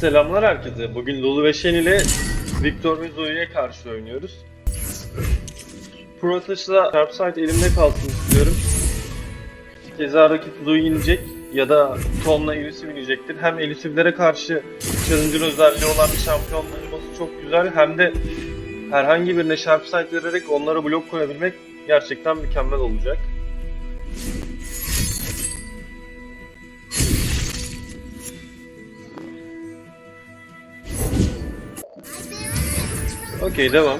Selamlar herkese. Bugün Lulu ve Shen ile Victor ve karşı oynuyoruz. Protoss'la Sharpside elimde kalsın istiyorum. Keza rakip Zoe inecek ya da Tom'la Elusive inecektir. Hem Elusive'lere karşı Challenger özelliği olan bir şampiyon olması çok güzel. Hem de herhangi birine Sharpside vererek onlara blok koyabilmek gerçekten mükemmel olacak. Okey devam.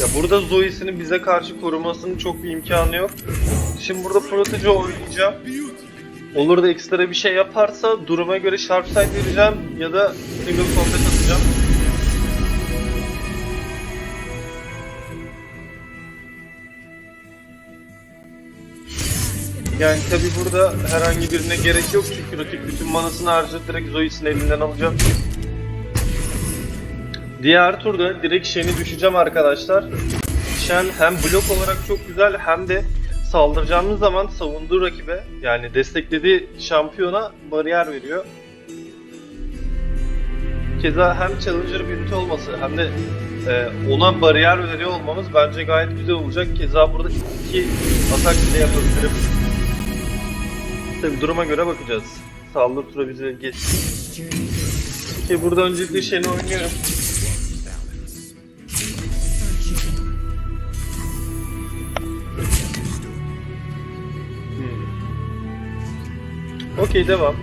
Ya burada Zoe'sinin bize karşı korumasının çok bir imkanı yok. Şimdi burada Protege oynayacağım. Olur da ekstra bir şey yaparsa duruma göre Sharp vereceğim ya da Single Combat Yani tabi burada herhangi birine gerek yok çünkü rakip bütün manasını harcadı direkt Zoe'sini elinden alacağım. Diğer turda direkt Shen'i düşeceğim arkadaşlar. Shen hem blok olarak çok güzel hem de saldıracağımız zaman savunduğu rakibe yani desteklediği şampiyona bariyer veriyor. Keza hem Challenger bir ünite olması hem de e, ona bariyer veriyor olmamız bence gayet güzel olacak. Keza burada iki atak bile yapabilirim. Tabi duruma göre bakacağız. Saldırı tura bizi geçsin. Ki burada öncelikle Shen'i oynuyorum. Hmm. Okey devam.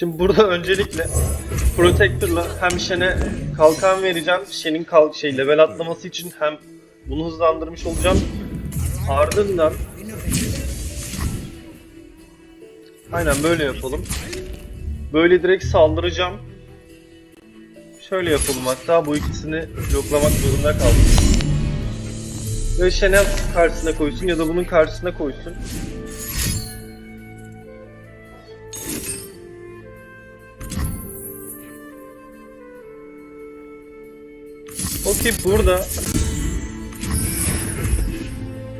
Şimdi burada öncelikle Protector'la hem Shen'e kalkan vereceğim. Shen'in kalk şey level atlaması için hem bunu hızlandırmış olacağım. Ardından Aynen böyle yapalım. Böyle direkt saldıracağım. Şöyle yapalım hatta bu ikisini bloklamak zorunda kaldım. Ve Shen'e karşısına koysun ya da bunun karşısına koysun. Okey burada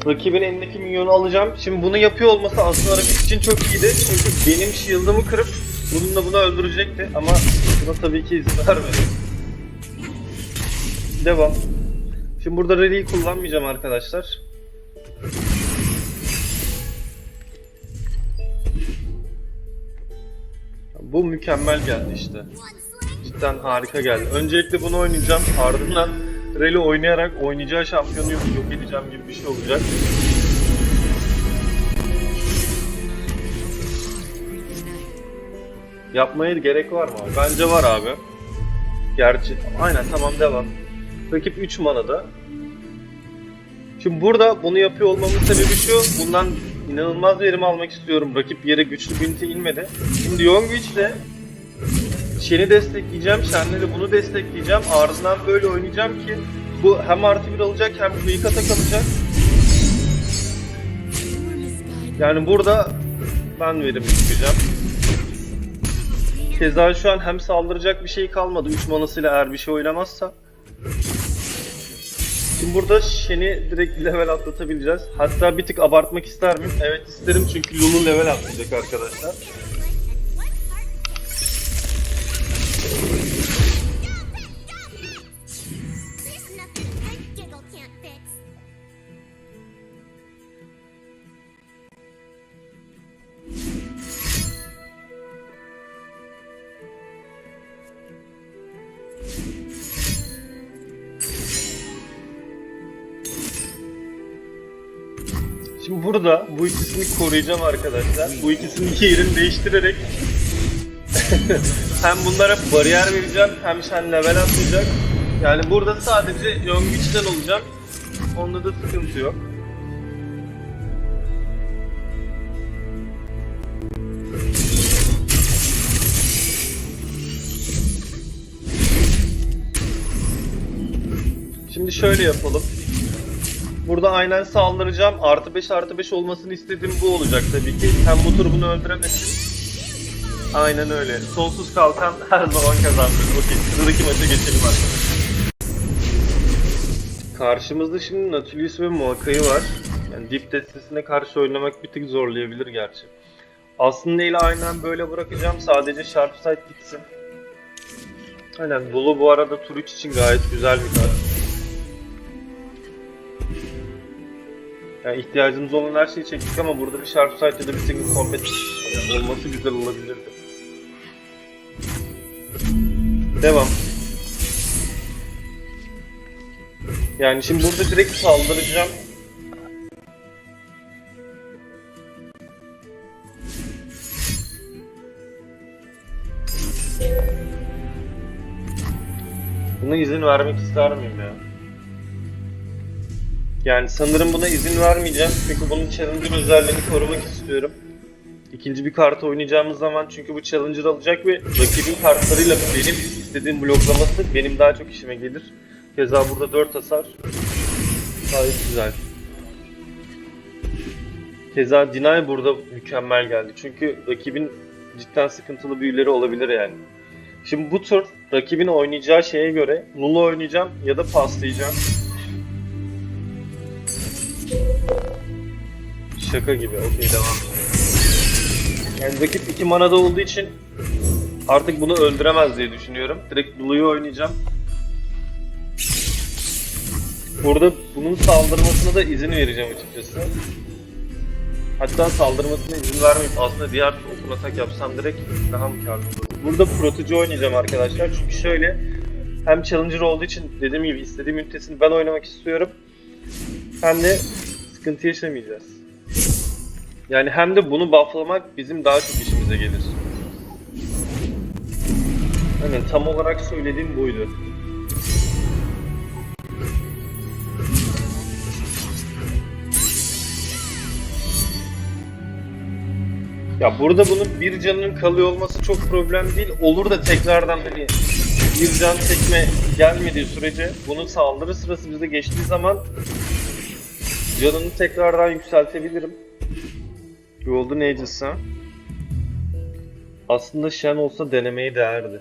rakibin elindeki minyonu alacağım. Şimdi bunu yapıyor olması aslında rakip için çok iyiydi. Çünkü benim shield'ımı kırıp bununla bunu öldürecekti ama buna tabii ki izin vermedim. Devam. Şimdi burada rally'yi kullanmayacağım arkadaşlar. Bu mükemmel geldi işte. Cidden harika geldi. Öncelikle bunu oynayacağım. Ardından Rally oynayarak oynayacağı şampiyonu yok edeceğim gibi bir şey olacak. Yapmaya gerek var mı abi? Bence var abi. Gerçi aynen tamam devam. Rakip 3 manada. Şimdi burada bunu yapıyor olmamın sebebi şu. Bundan inanılmaz verim almak istiyorum. Rakip yere güçlü bir ünite inmedi. Şimdi Yongwich Shen'i destekleyeceğim, Shen'le de bunu destekleyeceğim. Ardından böyle oynayacağım ki bu hem artı bir alacak hem quick attack alacak. Yani burada ben verimli çıkacağım. Keza şu an hem saldıracak bir şey kalmadı 3 manasıyla eğer bir şey oynamazsa. Şimdi burada Shen'i direkt level atlatabileceğiz. Hatta bir tık abartmak ister miyim? Evet isterim çünkü Lulu level atlayacak arkadaşlar. Can't fix. Şimdi burada bu ikisini koruyacağım arkadaşlar. Bu ikisinin yerini değiştirerek hem bunlara bariyer vereceğim hem Shen level atlayacak. Yani burada sadece Yongwich'ten olacağım. Onda da sıkıntı yok. Şimdi şöyle yapalım. Burada aynen saldıracağım. Artı 5 artı 5 olmasını istediğim bu olacak tabii ki. Hem bu tur bunu öldüremesin. Aynen öyle. Sonsuz kalkan her zaman kazandır. Okey. Sıradaki maça geçelim arkadaşlar. Karşımızda şimdi Nautilus ve Moaka'yı var. Yani dip destesine karşı oynamak bir tık zorlayabilir gerçi. Aslında ile aynen böyle bırakacağım. Sadece Sharp Sight gitsin. Aynen Lulu bu arada tur 3 için gayet güzel bir kart. Yani ihtiyacımız olan her şeyi çektik ama burada bir Sharp ya da bir single combat olması güzel olabilirdi. Devam. Yani şimdi burada direkt saldıracağım. Buna izin vermek ister miyim ya? Yani sanırım buna izin vermeyeceğim çünkü bunun Challenger özelliğini korumak istiyorum. İkinci bir kartı oynayacağımız zaman çünkü bu Challenger alacak ve rakibin kartlarıyla benim istediğim bloklaması benim daha çok işime gelir. Keza burada 4 hasar. Gayet güzel. Keza Deny burada mükemmel geldi. Çünkü rakibin cidden sıkıntılı büyüleri olabilir yani. Şimdi bu tur rakibin oynayacağı şeye göre Lulu oynayacağım ya da paslayacağım. Şaka gibi. Okey devam. Yani rakip 2 manada olduğu için artık bunu öldüremez diye düşünüyorum. Direkt Lulu'yu oynayacağım. Burada bunun saldırmasına da izin vereceğim açıkçası. Hatta saldırmasına izin vermeyip aslında diğer open atak yapsam direkt daha karlı olur? Burada protocu oynayacağım arkadaşlar çünkü şöyle hem challenger olduğu için dediğim gibi istediğim ünitesini ben oynamak istiyorum. Hem de sıkıntı yaşamayacağız. Yani hem de bunu bufflamak bizim daha çok işimize gelir. Aynen tam olarak söylediğim buydu. Ya burada bunun bir canının kalıyor olması çok problem değil. Olur da tekrardan hani bir can tekme gelmediği sürece bunun saldırı sırası bize geçtiği zaman canını tekrardan yükseltebilirim. Golden Ages'a. Aslında Shen olsa denemeye değerdi.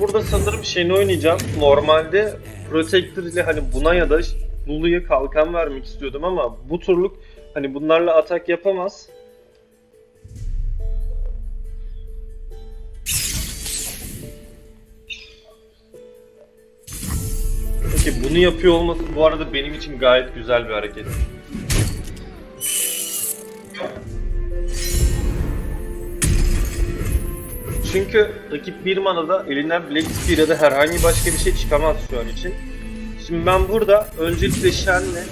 Burada sanırım Shen'i oynayacağım. Normalde Protector ile hani buna ya da Lulu'ya kalkan vermek istiyordum ama bu turluk hani bunlarla atak yapamaz. Peki bunu yapıyor olması bu arada benim için gayet güzel bir hareket. Çünkü rakip bir manada elinden Black Spear ya da herhangi başka bir şey çıkamaz şu an için. Şimdi ben burada öncelikle Shen'le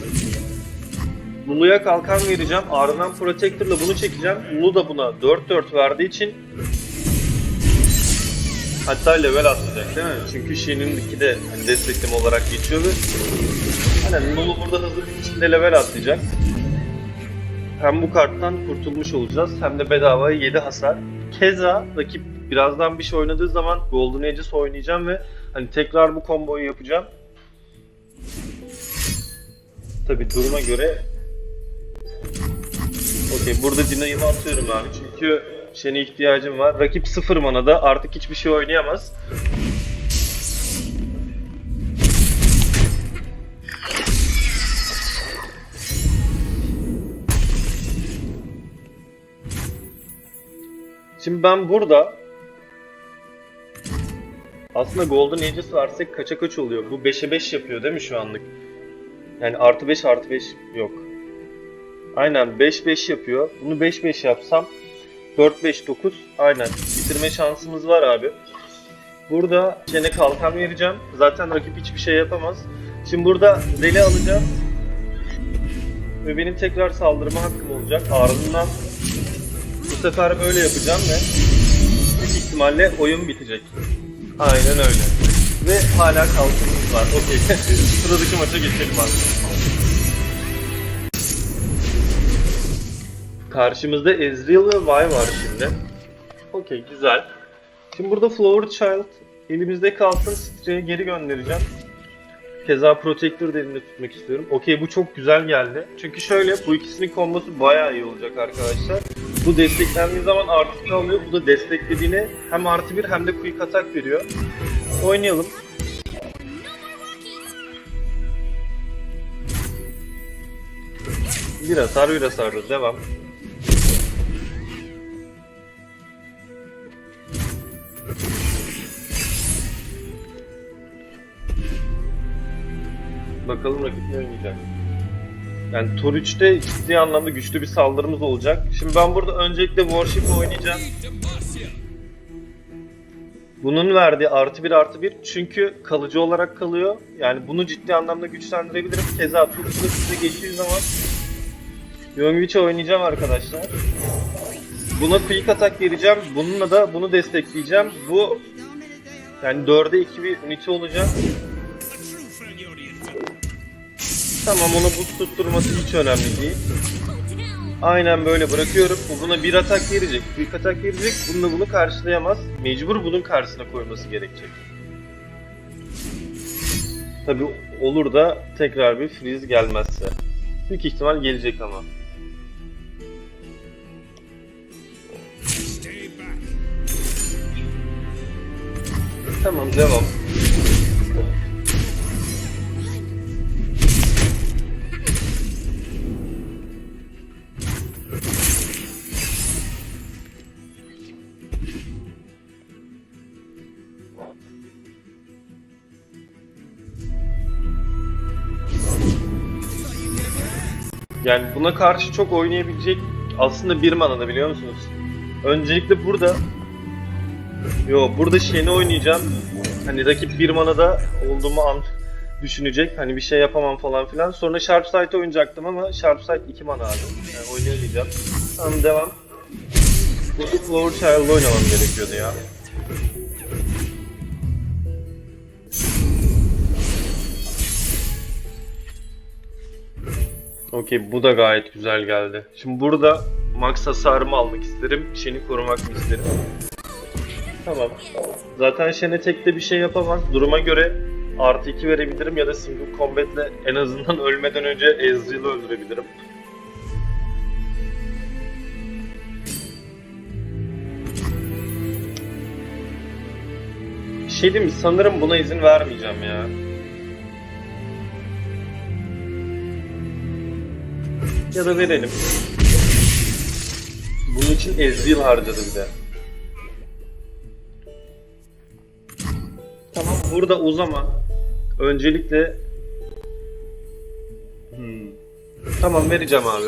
Lulu'ya kalkan vereceğim. Ardından Protector'la bunu çekeceğim. Lulu da buna 4-4 verdiği için Hatta level atlayacak değil mi? Çünkü Shen'in iki de hani destekleme olarak geçiyor ve hani Lulu burada hızlı bir biçimde level atlayacak. Hem bu karttan kurtulmuş olacağız hem de bedavaya 7 hasar. Keza rakip birazdan bir şey oynadığı zaman Golden Aegis oynayacağım ve hani tekrar bu komboyu yapacağım. Tabi duruma göre Okey burada Dina'yı atıyorum abi çünkü Shen'e ihtiyacım var. Rakip 0 manada artık hiçbir şey oynayamaz. Şimdi ben burada aslında Golden Aegis versek kaça kaç oluyor? Bu 5'e 5 yapıyor değil mi şu anlık? Yani artı 5 artı 5 yok. Aynen 5-5 yapıyor. Bunu 5-5 yapsam 4-5-9 aynen bitirme şansımız var abi. Burada Shen'e kalkan vereceğim. Zaten rakip hiçbir şey yapamaz. Şimdi burada Zeli alacağım. Ve benim tekrar saldırma hakkım olacak. Ardından bu sefer böyle yapacağım ve büyük ihtimalle oyun bitecek. Aynen öyle. Ve hala kalkanımız var. Okey. Sıradaki maça geçelim artık. Karşımızda Ezreal ve Vi var şimdi. Okey güzel. Şimdi burada Flower Child elimizde kalsın Stray'e geri göndereceğim. Keza Protector da elimde tutmak istiyorum. Okey bu çok güzel geldi. Çünkü şöyle bu ikisinin kombosu bayağı iyi olacak arkadaşlar. Bu desteklendiği zaman artı kalıyor. Bu da desteklediğine hem artı bir hem de quick atak veriyor. Oynayalım. Bir hasar bir hasarda devam. Bakalım rakip oynayacak. Yani tur 3'te ciddi anlamda güçlü bir saldırımız olacak. Şimdi ben burada öncelikle Warship oynayacağım. Bunun verdiği artı bir artı bir çünkü kalıcı olarak kalıyor. Yani bunu ciddi anlamda güçlendirebilirim. Keza tur 3'te size geçtiği zaman Yongwich'e oynayacağım arkadaşlar. Buna quick atak vereceğim. Bununla da bunu destekleyeceğim. Bu yani 4'e 2 bir ünite olacak. Tamam ona buz tutturması hiç önemli değil. Aynen böyle bırakıyorum. Bu buna bir atak verecek, bir atak verecek. Bununla bunu karşılayamaz. Mecbur bunun karşısına koyması gerekecek. Tabi olur da tekrar bir freeze gelmezse. Büyük ihtimal gelecek ama. Tamam devam. Yani buna karşı çok oynayabilecek aslında bir manada biliyor musunuz? Öncelikle burada Yo burada Shen'i oynayacağım. Hani rakip bir manada olduğumu an düşünecek. Hani bir şey yapamam falan filan. Sonra Sharp Sight oynayacaktım ama Sharp Sight 2 mana abi. Yani oynayamayacağım. Tamam devam. Burada Flower Child'la oynamam gerekiyordu ya. Okey bu da gayet güzel geldi. Şimdi burada max hasarımı almak isterim. Shen'i korumak mı isterim? Tamam. Zaten Shen'e tek de bir şey yapamaz. Duruma göre artı 2 verebilirim ya da single combat'le en azından ölmeden önce Ezreal'ı öldürebilirim. Bir şey diyeyim mi? Sanırım buna izin vermeyeceğim ya. Ya da verelim. Bunun için Ezreal harcadı bir de. Tamam burada o zaman öncelikle Hmm. Tamam vereceğim abi.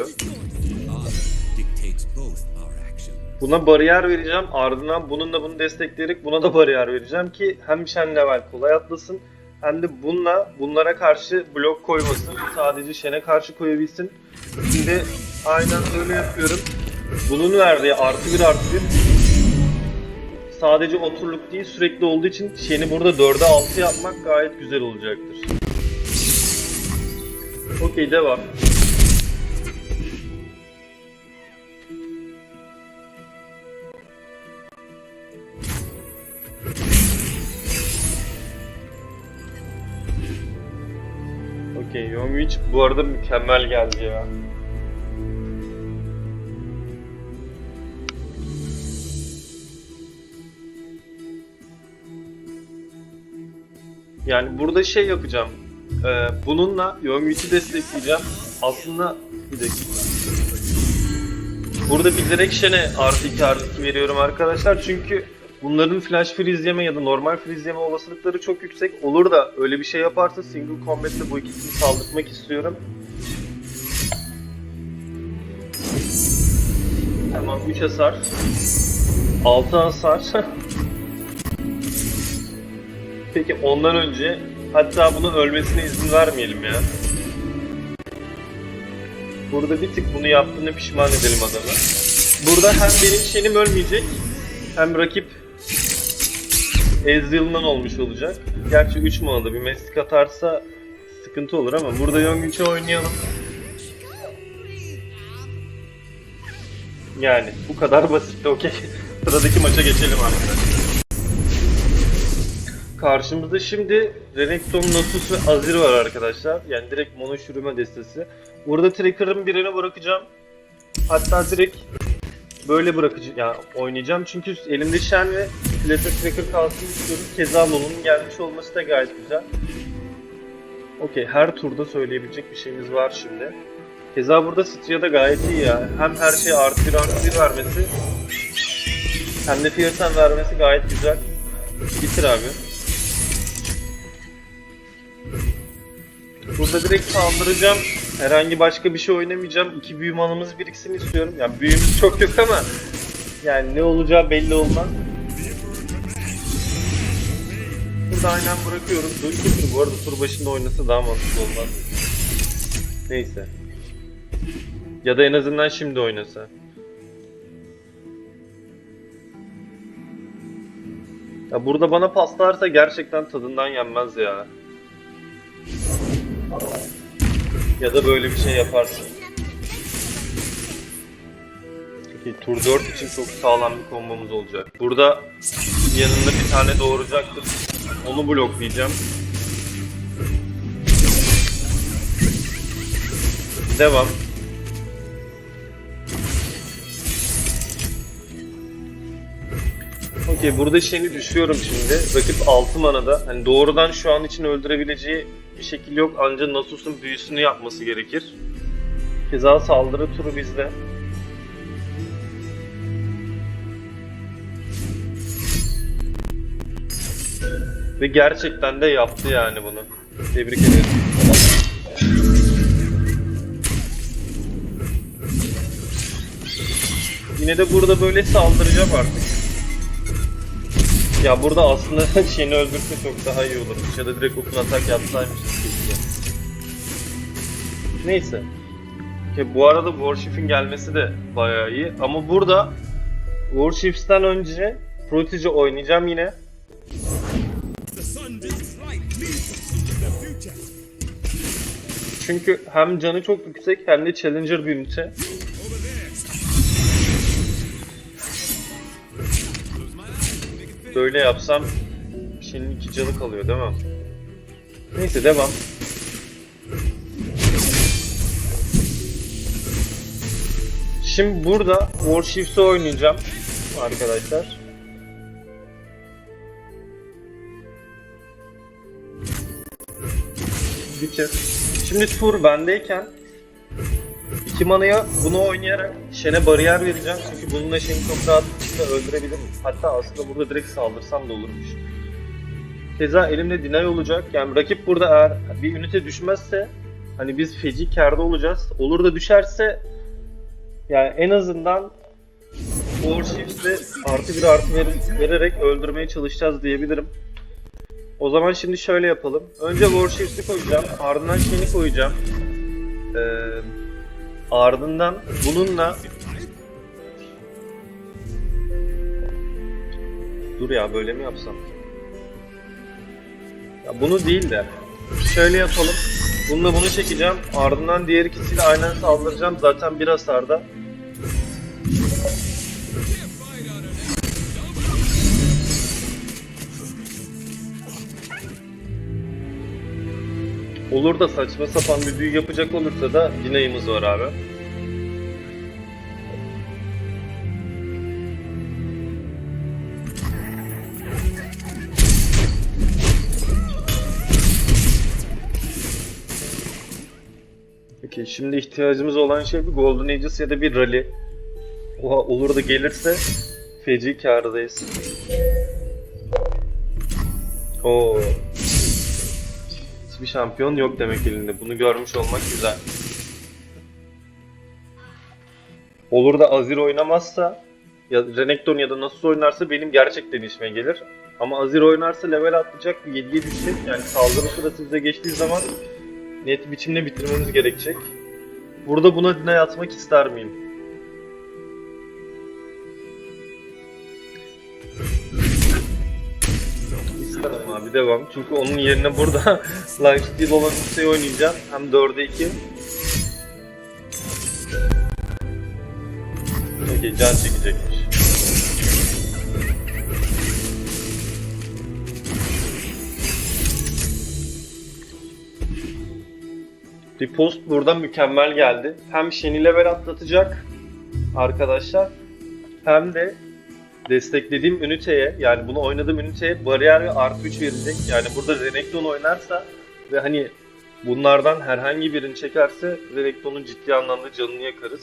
Buna bariyer vereceğim. Ardından bununla bunu destekleyerek buna da bariyer vereceğim ki hem Shen level kolay atlasın hem de bununla bunlara karşı blok koymasın. Sadece Shen'e karşı koyabilsin. Şimdi aynen öyle yapıyorum. Bunun verdiği artı bir artı bir sadece oturluk değil sürekli olduğu için Shen'i burada 4'e 6 yapmak gayet güzel olacaktır. Okey devam. Okey, Yongwich bu arada mükemmel geldi ya. Yani burada şey yapacağım. Ee, bununla Yongwich'i destekleyeceğim. Aslında bir dakika. Burada bir direkt Shen'e artı 2 artı 2 veriyorum arkadaşlar. Çünkü bunların flash freeze yeme ya da normal freeze yeme olasılıkları çok yüksek. Olur da öyle bir şey yaparsa single combat'te bu ikisini saldırtmak istiyorum. Tamam 3 hasar. 6 hasar. Peki ondan önce hatta bunu ölmesine izin vermeyelim ya. Burada bir tık bunu yaptığına pişman edelim adamı. Burada hem benim şenim ölmeyecek hem rakip Ezreal'dan olmuş olacak. Gerçi 3 manada bir meslik atarsa sıkıntı olur ama burada Yongüç'e oynayalım. Yani bu kadar basit okey. Sıradaki maça geçelim arkadaşlar. Karşımızda şimdi Renekton, Nasus ve Azir var arkadaşlar. Yani direkt mono şürüme destesi. Burada Tracker'ın birini bırakacağım. Hatta direkt böyle bırakacağım. Yani oynayacağım çünkü elimde Shen ve Plate Tracker kalsın istiyorum. Keza Lulu'nun gelmiş olması da gayet güzel. Okey her turda söyleyebilecek bir şeyimiz var şimdi. Keza burada Stria da gayet iyi ya. Hem her şeye artı bir artı bir vermesi hem de Fears'en vermesi gayet güzel. Bitir abi. Burada direkt saldıracağım. Herhangi başka bir şey oynamayacağım. İki büyü manamız biriksin istiyorum. Yani büyümüz çok yok ama yani ne olacağı belli olmaz. Burada aynen bırakıyorum. Dur bu arada tur başında oynasa daha mantıklı olmaz. Neyse. Ya da en azından şimdi oynasa. Ya burada bana paslarsa gerçekten tadından yenmez ya. Ya da böyle bir şey yaparsın. Peki tur 4 için çok sağlam bir kombomuz olacak. Burada yanında bir tane doğuracaktır. Onu bloklayacağım. Devam. Okey burada şeyini düşüyorum şimdi. Rakip 6 manada. Hani doğrudan şu an için öldürebileceği bir şekil yok. Ancak Nasus'un büyüsünü yapması gerekir. Keza saldırı turu bizde. Ve gerçekten de yaptı yani bunu. Tebrik ederim. Yine de burada böyle saldıracağım artık. Ya burada aslında şeyini öldürse çok daha iyi olurmuş ya da direkt okun atak yapsaymış keşke. Neyse. Okey, bu arada Warship'in gelmesi de bayağı iyi ama burada Warships'ten önce Protege oynayacağım yine. Çünkü hem canı çok yüksek hem de Challenger bir ünite. Böyle yapsam şimdi iki canı kalıyor değil mi? Neyse devam. Şimdi burada Warships'i oynayacağım arkadaşlar. Bitir. Şimdi tur bendeyken iki manaya bunu oynayarak Shen'e bariyer vereceğim. Çünkü bununla Shen'i çok rahat bir şekilde öldürebilirim. Hatta aslında burada direkt saldırsam da olurmuş. Keza elimde deny olacak. Yani rakip burada eğer bir ünite düşmezse hani biz feci kârda olacağız. Olur da düşerse yani en azından Warships'le artı bir artı ver- vererek öldürmeye çalışacağız diyebilirim. O zaman şimdi şöyle yapalım. Önce Warships'i koyacağım. Ardından Shen'i koyacağım. Ee, ardından bununla Dur ya böyle mi yapsam? Ya bunu değil de şöyle yapalım. Bununla bunu çekeceğim. Ardından diğer ikisiyle aynen saldıracağım. Zaten bir hasarda. Olur da saçma sapan bir büyü yapacak olursa da dinayımız var abi. Peki şimdi ihtiyacımız olan şey bir Golden Aegis ya da bir Rally. Oha olur da gelirse feci kârdayız. Oo. Hiçbir şampiyon yok demek elinde. Bunu görmüş olmak güzel. Olur da Azir oynamazsa ya Renekton ya da nasıl oynarsa benim gerçekten işime gelir. Ama Azir oynarsa level atlayacak, 7'ye düşecek. Yani saldırı sırası bize geçtiği zaman net biçimde bitirmemiz gerekecek. Burada buna dine atmak ister miyim? Abi devam. Çünkü onun yerine burada Lifesteal olan Hüseyin oynayacağım. Hem 4'e 2. Okey can çekecekmiş. Repost burada mükemmel geldi. Hem Shen'i level atlatacak arkadaşlar hem de desteklediğim üniteye yani bunu oynadığım üniteye bariyer ve artı 3 verecek. Yani burada Renekton oynarsa ve hani bunlardan herhangi birini çekerse Renekton'un ciddi anlamda canını yakarız.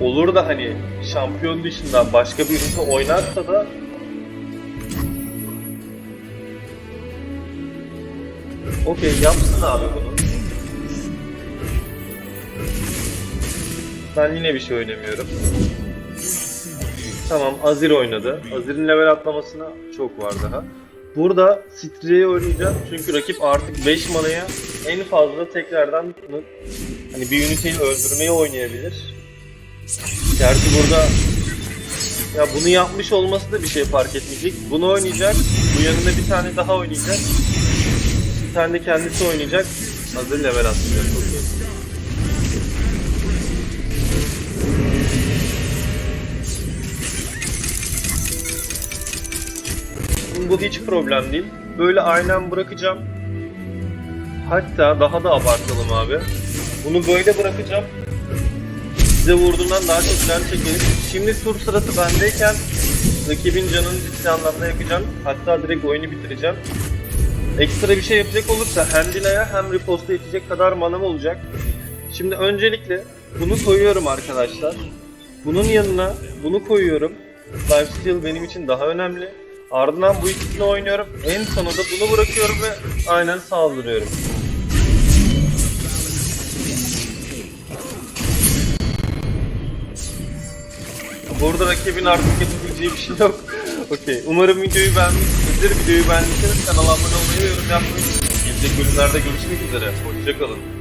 Olur da hani şampiyon dışında başka bir ünite oynarsa da Okey yapsın abi bunu. Ben yine bir şey oynamıyorum. Tamam Azir oynadı. Azir'in level atlamasına çok var daha. Burada Strie'yi oynayacağım çünkü rakip artık 5 manaya en fazla tekrardan hani bir üniteyi öldürmeyi oynayabilir. Gerçi burada ya bunu yapmış olması da bir şey fark etmeyecek. Bunu oynayacak. Bu yanında bir tane daha oynayacak. Bir tane de kendisi oynayacak. Hazır level atacak. Bu hiç problem değil. Böyle aynen bırakacağım. Hatta daha da abartalım abi. Bunu böyle bırakacağım. Size vurduğundan daha çok can çekeriz. Şimdi tur sırası bendeyken rakibin canını ciddi anlamda yakacağım. Hatta direkt oyunu bitireceğim. Ekstra bir şey yapacak olursa hem Dina'ya hem Ripost'a yetecek kadar manam olacak. Şimdi öncelikle bunu koyuyorum arkadaşlar. Bunun yanına bunu koyuyorum. Lifesteal benim için daha önemli. Ardından bu ikisini oynuyorum. En sonunda bunu bırakıyorum ve aynen saldırıyorum. Burada rakibin artık yapabileceği bir şey yok. Okey. Umarım videoyu beğenmişsinizdir. Videoyu beğendiyseniz kanala abone olmayı ve yorum yapmayı unutmayın. Gelecek bölümlerde görüşmek üzere. Hoşçakalın.